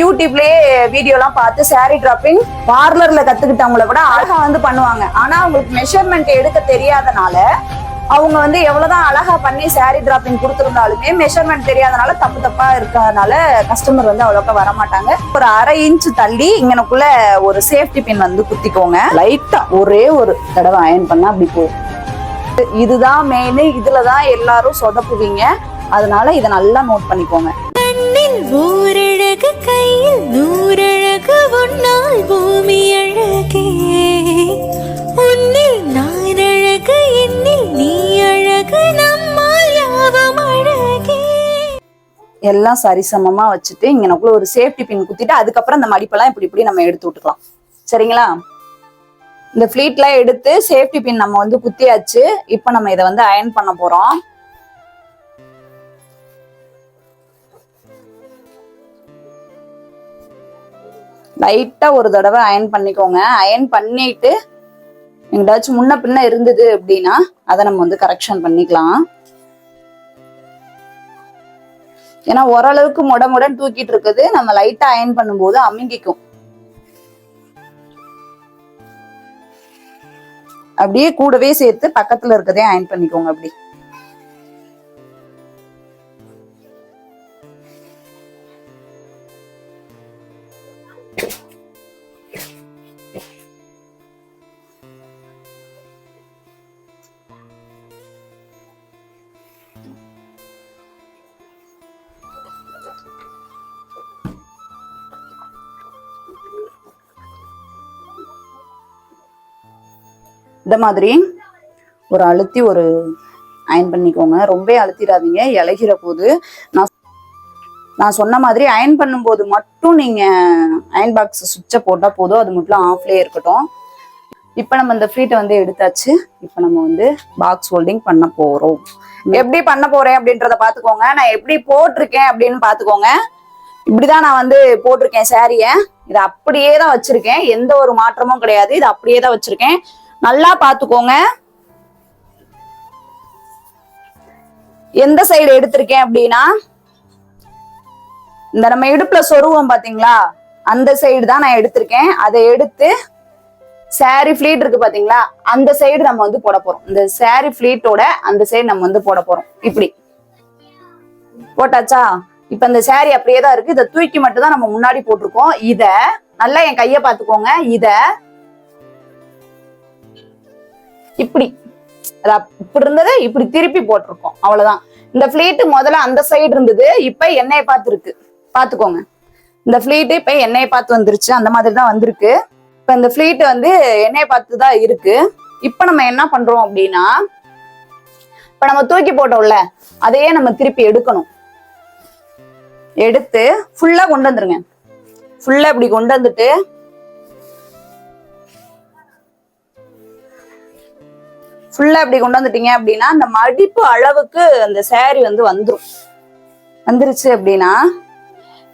யூடியூப்லயே video எல்லாம் பார்த்து sorry dropping பார்லர்ல கத்துக்கிட்டவங்கள கூட அழகா வந்து பண்ணுவாங்க. ஆனா அவங்களுக்கு மெஷர்மெண்ட் எடுக்க தெரியாதனால அவங்க வந்து எவ்வளவுதான் அழகா பண்ணி சாரி டிராப்பிங் கொடுத்துருந்தாலுமே மெஷர்மெண்ட் தெரியாதனால தப்பு தப்பா இருக்கிறதுனால கஸ்டமர் வந்து அவ்வளோக்கா வர மாட்டாங்க ஒரு அரை இன்ச் தள்ளி இங்கனக்குள்ள ஒரு சேஃப்டி பின் வந்து குத்திக்கோங்க. லைட்டா ஒரே ஒரு தடவை அயன் பண்ணா அப்படி போகும். இதுதான் மெயின் இதுலதான் எல்லாரும் சொதப்புவீங்க. அதனால இதை நல்லா நோட் பண்ணிக்கோங்க. கண்ணில் ஓரழகு கையில் நூறழகு உன்னால் பூமி அழகே. உன்னில் நான் அழகு என்னில் நீ அழகு நம்மால் யாவும் அழகே. எல்லாம் சரிசமமா வச்சுட்டு இங்கனக்குள்ள ஒரு சேஃப்டி பின் குத்திட்டு அதுக்கப்புறம் அந்த மடிப்பெல்லாம் இப்படி இப்படி நம்ம எடுத்து விட்டுக்கலாம். சரிங்களா? இந்த ஃபிளீட்லாம் எடுத்து சேஃப்டி பின் நம்ம வந்து குத்தியாச்சு. இப்போ நம்ம இதை வந்து அயன் பண்ண போகிறோம் லைட்டாக ஒரு தடவை அயன் பண்ணிக்கோங்க. அயன் பண்ணிட்டு எங்கேயாச்சும் முன்ன பின்ன இருந்தது அப்படின்னா அதை நம்ம வந்து கரெக்ஷன் பண்ணிக்கலாம். ஏன்னா ஓரளவுக்கு முட முடன் தூக்கிட்டு இருக்குது. நம்ம லைட்டா அயன் பண்ணும்போது அமுங்கிக்கும். அப்படியே கூடவே சேர்த்து பக்கத்துல இருக்கதே அயன் பண்ணிக்கோங்க அப்படி. இந்த மாதிரி ஒரு அழுத்தி ஒரு அயன் பண்ணிக்கோங்க. ரொம்ப அழுத்திடாதீங்க. இலகிற போது நான் நான் சொன்ன மாதிரி அயன் பண்ணும்போது மட்டும் நீங்க அயன் பாக்ஸ் சுவிட்சை போட்டா போதும். அது மட்டும் ஆஃப்லேயே இருக்கட்டும். இப்போ நம்ம இந்த ஃப்ரீட்டை வந்து எடுத்தாச்சு. இப்போ நம்ம வந்து பாக்ஸ் ஹோல்டிங் பண்ண போறோம். எப்படி பண்ண போறேன் அப்படின்றத பாத்துக்கோங்க நான் எப்படி போட்டிருக்கேன் அப்படின்னு பாத்துக்கோங்க இப்படிதான் நான் வந்து போட்டிருக்கேன் சாரிய இதை அப்படியே தான் வச்சிருக்கேன். எந்த ஒரு மாற்றமும் கிடையாது. இது அப்படியே தான் வச்சிருக்கேன். நல்லா பாத்துக்கோங்க எந்த சைடு எடுத்திருக்கேன் அப்படின்னா இந்த நம்ம இடுப்புல சொருவோம் பாத்தீங்களா அந்த சைடு தான் நான் எடுத்திருக்கேன். அதை எடுத்து சாரி ஃபிளீட் இருக்கு பாத்தீங்களா? அந்த சைடு நம்ம வந்து போட போறோம். இந்த சாரி ஃபிளீட்டோட அந்த சைடு நம்ம வந்து போட போறோம். இப்படி. போட்டாச்சா? இப்ப இந்த சாரி அப்படியே தான் இருக்கு. இதை தூக்கி மட்டும் தான் நம்ம முன்னாடி போட்டிருக்கோம். இத நல்லா என் கைய பாத்துக்கோங்க இத இப்படி. இப்படி இருந்தது இப்படி திருப்பி போட்டிருக்கோம். அவ்வளவுதான். இந்த ஃபிளீட்டு முதல்ல அந்த சைடு இருந்தது. இப்ப என்னைய பார்த்து இருக்கு பாத்துக்கோங்க இந்த ஃபிளீட்டு இப்ப என்னைய பார்த்து வந்துருச்சு. அந்த மாதிரி தான் வந்திருக்கு. இப்ப இந்த ஃபிளீட் வந்து எண்ணெயை பார்த்து தான் இருக்கு. இப்ப நம்ம என்ன பண்றோம் அப்படின்னா இப்ப நம்ம தூக்கி போட்டோம்ல அதையே நம்ம திருப்பி எடுக்கணும். எடுத்து ஃபுல்லா கொண்டு வந்துருங்க. ஃபுல்லா இப்படி கொண்டு வந்துட்டு ஃபுல்லா இப்படி கொண்டு வந்துட்டீங்க அப்படின்னா அந்த மடிப்பு அளவுக்கு அந்த சேரீ வந்து வந்துடும் வந்துருச்சு அப்படின்னா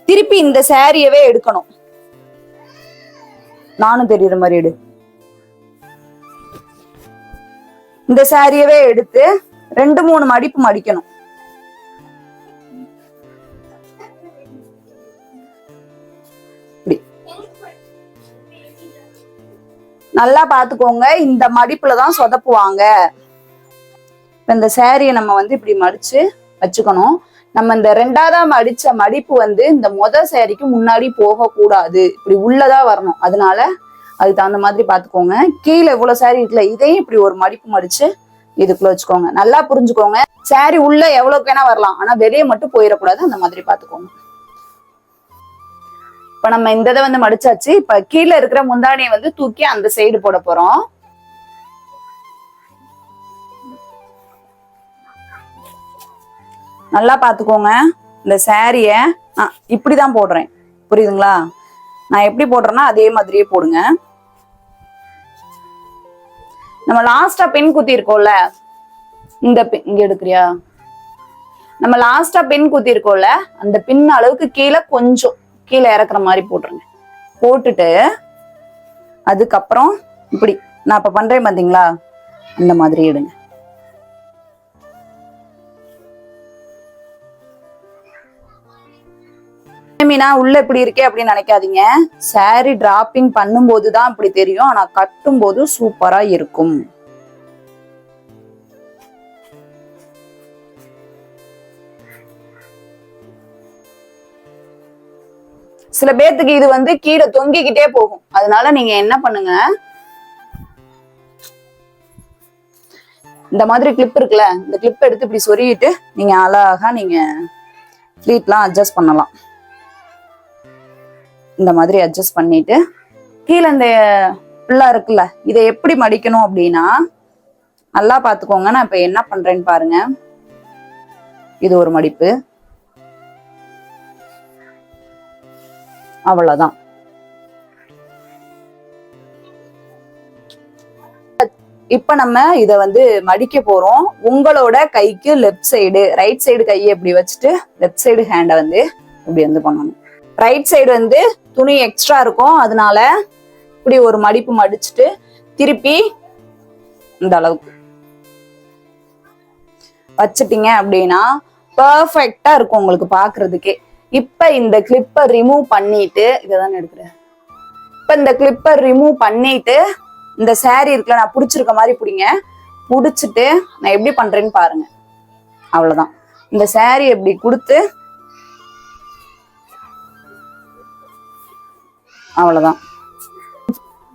திருப்பி இந்த சாரியவே எடுக்கணும். நானும் தெரியுற மாதிரி எடு. இந்த சாரியவே எடுத்து ரெண்டு மூணு மடிப்பு மடிக்கணும். நல்லா பாத்துக்கோங்க. இந்த மடிப்புல தான் சொதப்புவாங்க. இந்த சாரியை நம்ம வந்து இப்படி மடிச்சு வச்சுக்கணும். நம்ம இந்த ரெண்டாவதா மடிச்ச மடிப்பு வந்து இந்த மொத சேரீக்கு முன்னாடி போக கூடாது இப்படி உள்ளதா வரணும். அதனால அதுக்கு தகுந்த மாதிரி பாத்துக்கோங்க. கீழே இவ்வளவு சேரீ இருக்குல்ல இதையும் இப்படி ஒரு மடிப்பு மடிச்சு இதுக்குள்ள வச்சுக்கோங்க. நல்லா புரிஞ்சுக்கோங்க. சாரி உள்ள எவ்வளவுக்கு வேணா வரலாம். ஆனா வெளியே மட்டும் போயிடக்கூடாது. அந்த மாதிரி பாத்துக்கோங்க. இப்ப நம்ம இந்த இதை வந்து மடிச்சாச்சு. இப்ப கீழே இருக்கிற முந்தானியை வந்து தூக்கி அந்த சைடு போட போறோம். நல்லா பார்த்துக்கோங்க இந்த சாரியை இப்படி தான் போடுறேன். புரியுதுங்களா? நான் எப்படி போடுறேன்னா அதே மாதிரியே போடுங்க. நம்ம லாஸ்டா பென் குத்தி இருக்கோம்ல. இந்த pin- இங்க எடுக்கிறியா? நம்ம லாஸ்டா பின் குத்தி இருக்கோம்ல அந்த பின் அளவுக்கு கீழே கொஞ்சம் கீழே இறக்குற மாதிரி போட்டுருங்க. போட்டுட்டு அதுக்கப்புறம் இப்படி நான் இப்ப பண்றேன் பாத்தீங்களா? அந்த மாதிரி எடுங்க. அதே உள்ள இப்படி இருக்கே அப்படின்னு நினைக்காதீங்க. சாரி டிராப்பிங் பண்ணும்போது தான் இப்படி தெரியும். ஆனா கட்டும் போது சூப்பரா இருக்கும். சில பேர்த்துக்கு இது வந்து கீழே தொங்கிக்கிட்டே போகும். அதனால நீங்க என்ன பண்ணுங்க? இந்த மாதிரி கிளிப் இருக்குல்ல இந்த கிளிப் எடுத்து இப்படி சொருகிட்டு நீங்க அழகா நீங்க ஃபிளீட்லாம் அட்ஜஸ்ட் பண்ணலாம். இந்த மாதிரி அட்ஜஸ்ட் பண்ணிட்டு கீழே இந்த பிள்ளை இருக்குல்ல இதை எப்படி மடிக்கணும் அப்படின்னா நல்லா பார்த்துக்கோங்க. நான் இப்ப என்ன பண்றேன்னு பாருங்க. இது ஒரு மடிப்பு. அவ்வளவுதான். இப்ப நம்ம இத வந்து மடிக்க போறோம். உங்களோட கைக்கு லெஃப்ட் சைடு ரைட் சைடு கையை இப்படி வச்சுட்டு லெஃப்ட் சைடு ஹேண்டை வந்து இப்படி வந்து பண்ணணும். ரைட் சைடு வந்து துணி எக்ஸ்ட்ரா இருக்கும். அதனால இப்படி ஒரு மடிப்பு மடிச்சுட்டு திருப்பி இந்த அளவுக்கு. வச்சுட்டீங்க அப்படின்னா பர்ஃபெக்டா இருக்கும் உங்களுக்கு பாக்குறதுக்கே. இப்ப இந்த கிளிப்பை ரிமூவ் பண்ணிட்டு இதான் எடுக்கிறேன். இப்ப இந்த கிளிப்பை ரிமூவ் பண்ணிட்டு இந்த சாரி இருக்குல்ல நான் புடிச்சிருக்க மாதிரி பிடிங்க. புடிச்சிட்டு நான் எப்படி பண்றேன்னு பாருங்க. அவ்வளவுதான். இந்த சாரி எப்படி கொடுத்து அவ்வளவுதான்.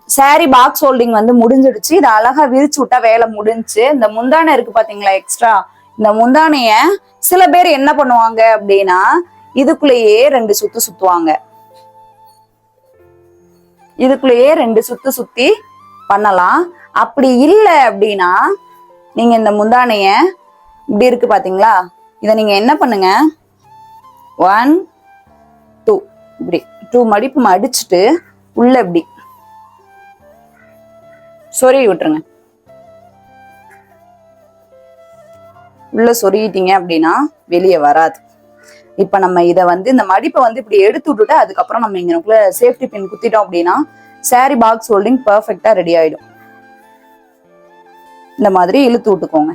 சாரி பாக்ஸ் ஹோல்டிங் வந்து முடிஞ்சிடுச்சு. இதை அழகா விரிச்சு விட்டா வேலை முடிஞ்சுச்சு இந்த முந்தானை இருக்கு பாத்தீங்களா எக்ஸ்ட்ரா இந்த முந்தானைய சில பேர் என்ன பண்ணுவாங்க அப்படின்னா இதுக்குள்ளேயே ரெண்டு சுத்து சுத்துவாங்க. இதுக்குள்ளேயே ரெண்டு சுத்து சுத்தி பண்ணலாம். அப்படி இல்லை அப்படின்னா நீங்க இந்த முந்தானைய இப்படி இருக்கு பாத்தீங்களா? இதை நீங்க என்ன பண்ணுங்க? ஒன் டூ இப்படி. டூ மடிப்பு மடிச்சுட்டு உள்ள இப்படி. சொருகி விட்டுருங்க. உள்ள சொருகிட்டீங்க அப்படின்னா வெளியே வராது. இப்ப நம்ம இத வந்து இந்த மடிப்பை வந்து இப்படி எடுத்து விட்டுட்டு அதுக்கப்புறம் நம்ம இங்கனுக்குள்ள சேஃப்டி பின் குத்திட்டோம் அப்படின்னா சாரி பாக்ஸ் ஹோல்டிங் பர்ஃபெக்டா ரெடி ஆயிடும். இந்த மாதிரி இழுத்து விட்டுக்கோங்க.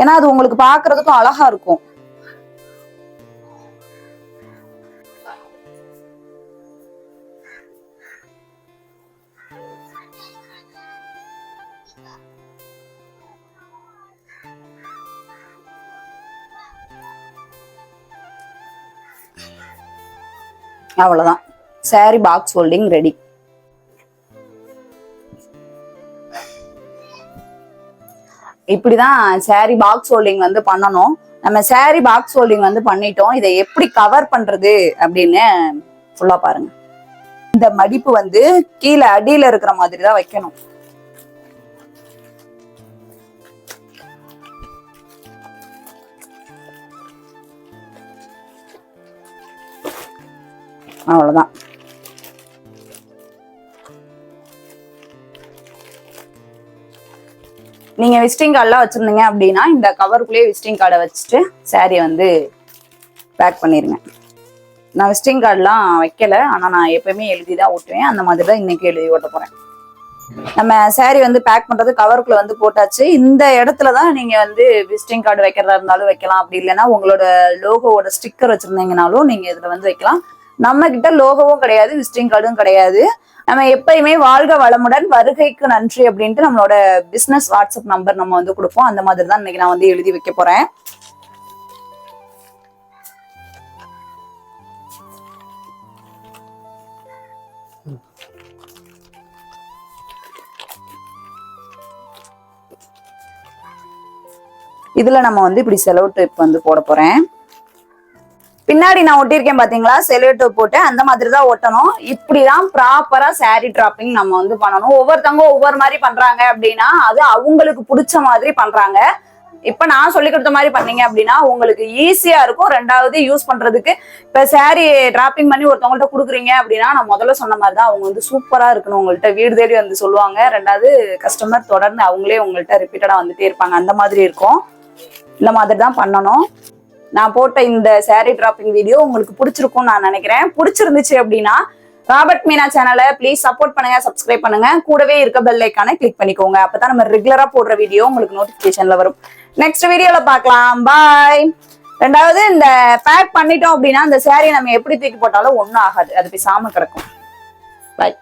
ஏன்னா அது உங்களுக்கு பாக்குறதுக்கும் அழகா இருக்கும். அவ்வளவுதான். சாரி பாக்ஸ் ஹோல்டிங் ரெடி இப்படிதான் சாரி பாக்ஸ் ஹோல்டிங் வந்து பண்ணணும். நம்ம சாரி பாக்ஸ் ஹோல்டிங் வந்து பண்ணிட்டோம். இதை எப்படி கவர் பண்றது அப்படின்னு ஃபுல்லா பாருங்க. இந்த மடிப்பு வந்து கீழே அடியில இருக்கிற மாதிரி தான் வைக்கணும். அவ்வளோதான் நீங்க விசிட்டிங் கார்டெலாம் வச்சிருந்தீங்க அப்படின்னா இந்த கவருக்குள்ளேயே விசிட்டிங் கார்டை வச்சுட்டு saree வந்து பேக் பண்ணிருங்க. நான் விசிட்டிங் கார்டெலாம் வைக்கல ஆனா நான் எப்பயுமே எழுதி தான் ஓட்டுவேன். அந்த மாதிரி தான் இன்றைக்கி எழுதி ஓட்ட போறேன். நம்ம சாரி வந்து பேக் பண்றது கவருக்குள்ள வந்து போட்டாச்சு. இந்த இடத்துல தான் நீங்க வந்து விசிட்டிங் கார்டு வைக்கிறதா இருந்தாலும் வைக்கலாம். அப்படி இல்லைன்னா உங்களோட லோகோவோட ஸ்டிக்கர் வச்சிருந்தீங்கனாலும் நீங்க இதுல வந்து வைக்கலாம். நம்ம கிட்ட லோகமும் கிடையாது விசிட்டிங் கார்டும் கிடையாது. நம்ம எப்பயுமே வாழ்க வளமுடன் வருகைக்கு நன்றி அப்படின்ட்டு நம்மளோட பிசினஸ் வாட்ஸ்அப் நம்பர் நம்ம வந்து கொடுப்போம். அந்த மாதிரி தான் இன்னைக்கு நான் வந்து எழுதி வைக்க போறேன். இதுல நம்ம வந்து இப்படி செலவு ட்ரிப் வந்து போட போறேன். பின்னாடி நான் ஒட்டியிருக்கேன் பாத்தீங்களா? செலோட்டோ போட்டு அந்த மாதிரி தான் ஒட்டணும். இப்படிதான் ப்ராப்பரா சாரி டிராப்பிங் நம்ம வந்து பண்ணணும். ஒவ்வொருத்தவங்க ஒவ்வொரு மாதிரி பண்றாங்க அப்படின்னா அது அவங்களுக்கு பிடிச்ச மாதிரி பண்றாங்க. இப்ப நான் சொல்லி கொடுத்த மாதிரி பண்ணீங்க அப்படின்னா உங்களுக்கு ஈஸியா இருக்கும். ரெண்டாவது யூஸ் பண்றதுக்கு இப்ப சாரி டிராப்பிங் பண்ணி ஒருத்தவங்கள்ட்ட கொடுக்குறீங்க அப்படின்னா நான் முதல்ல சொன்ன மாதிரி தான் அவங்க வந்து சூப்பரா இருக்கணும். உங்கள்ட்ட வீடு தேடி வந்து சொல்லுவாங்க. ரெண்டாவது கஸ்டமர் தொடர்ந்து அவங்களே உங்கள்ட்ட ரிப்பீட்டடா வந்துட்டே இருப்பாங்க. அந்த மாதிரி இருக்கும். இந்த மாதிரி தான் பண்ணணும். நான் போட்ட இந்த saree டிராப்பிங் வீடியோ உங்களுக்கு பிடிச்சிருக்கும்னு நான் நினைக்கிறேன். பிடிச்சிருந்துச்சு அப்படின்னா ராபர்ட் மீனா சேனலை ப்ளீஸ் சப்போர்ட் பண்ணுங்க சப்ஸ்கிரைப் பண்ணுங்க. கூடவே இருக்க பெல் ஐக்கானை கிளிக் பண்ணிக்கோங்க. அப்பதான் நம்ம ரெகுலரா போடுற வீடியோ உங்களுக்கு நோட்டிபிகேஷன்ல வரும். நெக்ஸ்ட் வீடியோல பார்க்கலாம். பாய் ரெண்டாவது இந்த பேக் பண்ணிட்டோம் அப்படின்னா இந்த saree நம்ம எப்படி தூக்கி போட்டாலும் ஒண்ணும் ஆகாது. அது சாம கிடக்கும். பாய்